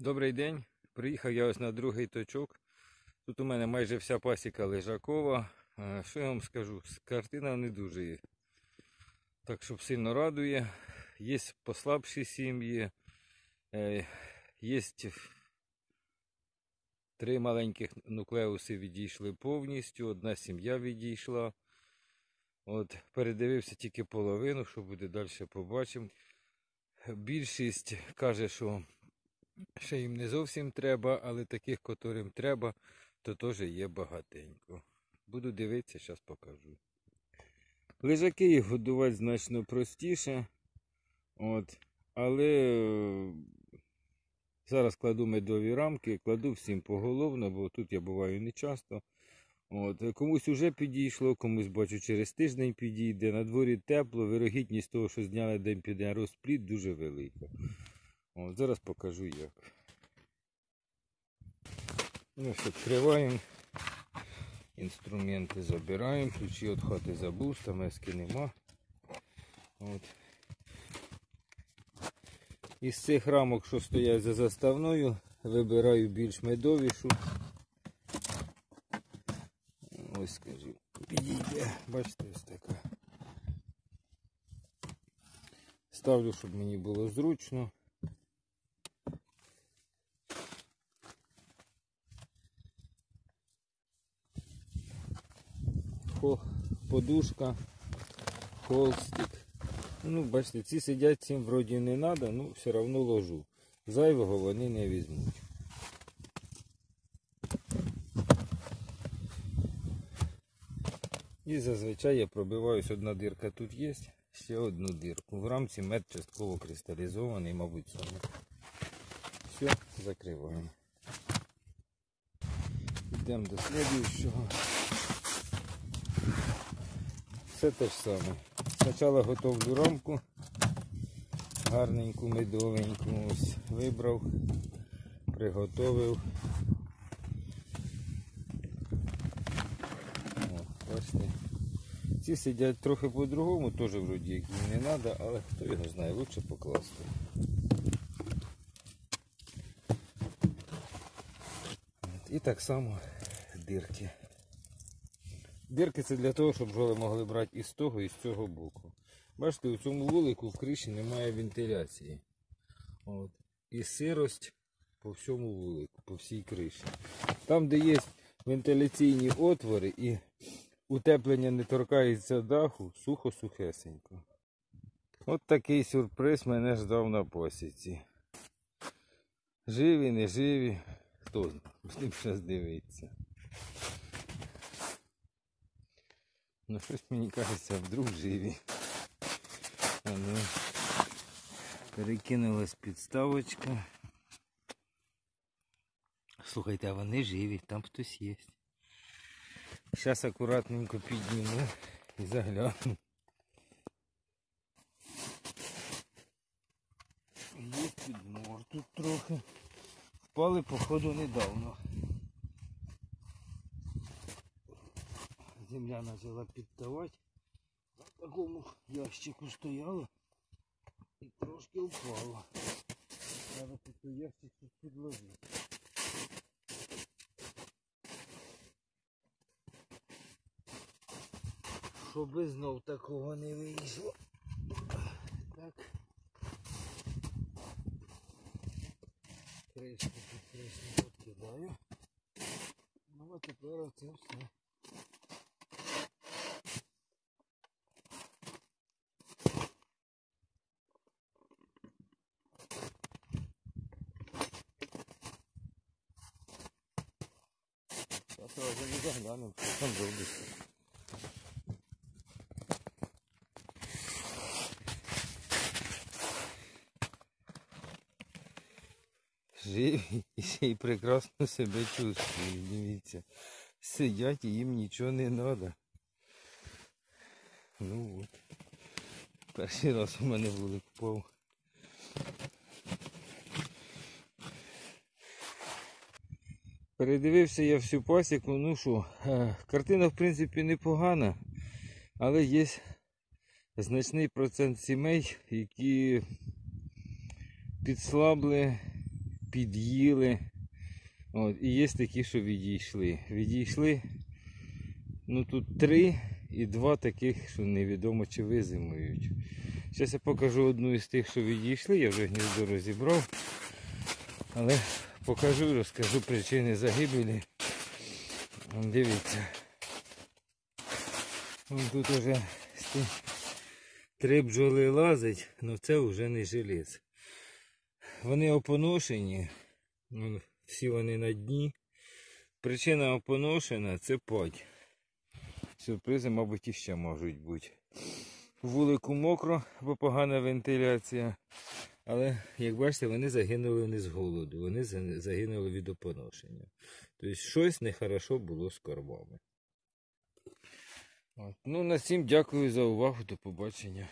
Добрий день. Приїхав я ось на другий точок. Тут у мене майже вся пасіка лежакова. Е, Що я вам скажу? Картина не дуже є. Так щоб сильно радує. Є послабші сім'ї. е, Є три маленьких нуклеуси відійшли повністю. Одна сім'я відійшла. От, передивився тільки половину, що буде далі побачимо. Більшість каже, що ще їм не зовсім треба, але таких, котрим треба, то теж є багатенько. Буду дивитися, зараз покажу. Лежаки їх годувати значно простіше. От. Але е, зараз кладу медові рамки, кладу всім поголовно, бо тут я буваю не часто. От. Комусь вже підійшло, комусь бачу через тиждень підійде. На дворі тепло, вирогідність того, що з дня на день розплід, дуже велика. От, зараз покажу як. Ну, що, відкриваємо. Інструменти забираємо. Ключі від хати забув, стамески нема. От. Із цих рамок, що стоять за заставною, вибираю більш медовішу. Ось скажу, підійде. Бачите, ось така. Ставлю, щоб мені було зручно. Подушка, холстик. Ну, бачите, ці сидять, цим вроді не треба, ну все одно ложу. Зайвого вони не візьмуть. І зазвичай я пробиваюсь, одна дирка тут є, ще одну дирку. В рамці мед частково кристалізований, мабуть, саме. Все, закриваємо. Йдемо до слідуючого. Все те ж саме. Спочатку готовлю рамку, гарненьку, медовеньку. Ось вибрав, приготовив. О, бачите. Ці сидять трохи по-другому, теж вроді як не треба, але хто його знає, лучше покласти. І так само дирки. Дирки це для того, щоб бджоли могли брати і з того, і з цього боку. Бачите, у цьому вулику в криші немає вентиляції. От. І сирость по всьому вулику, по всій криші. Там, де є вентиляційні отвори і утеплення не торкається даху, сухо-сухесенько. От такий сюрприз мене ждав на посіці. Живі, не живі, хто знає, будемо зараз дивитися. Ну щось мені кажеться, вдруг живі. А ну, перекинулась підставочка. Слухайте, а вони живі, там хтось є. Зараз акуратненько підніму і загляну. Є підмор тут трохи. Впали, походу, недавно. Земля почала піддавати. На такому ящику стояло і трошки впало. Треба тут ящик тут підложити. Щоби знов такого не вийшло. Так. Кришку під кришку відкидаю. Ну а тепер оце все. Зараз разом не заглянемо, що там робиться. Живі і прекрасно себе чувствують, дивіться. Сидять і їм нічого не треба. Ну от. Перший раз у мене вулик впав. Передивився я всю пасіку, ну е, картина в принципі непогана, але є значний процент сімей, які підслабли під'їли. От, і є такі, що відійшли. Відійшли. Ну тут три і два таких, що невідомо чи визимують. Зараз я покажу одну із тих, що відійшли, я вже гніздо розібрав. Але покажу, розкажу причини загибелі. Дивіться. Вон тут вже три бджоли лазить, але це вже не жилець. Вони опоношені, всі вони на дні. Причина опоношена це падь. Сюрпризи, мабуть, іще можуть бути. Вулику мокро, бо погана вентиляція. Але, як бачите, вони загинули не з голоду, вони загинули від опоношення. Тобто щось нехорошо було з кормами. От. Ну, на всім дякую за увагу. До побачення.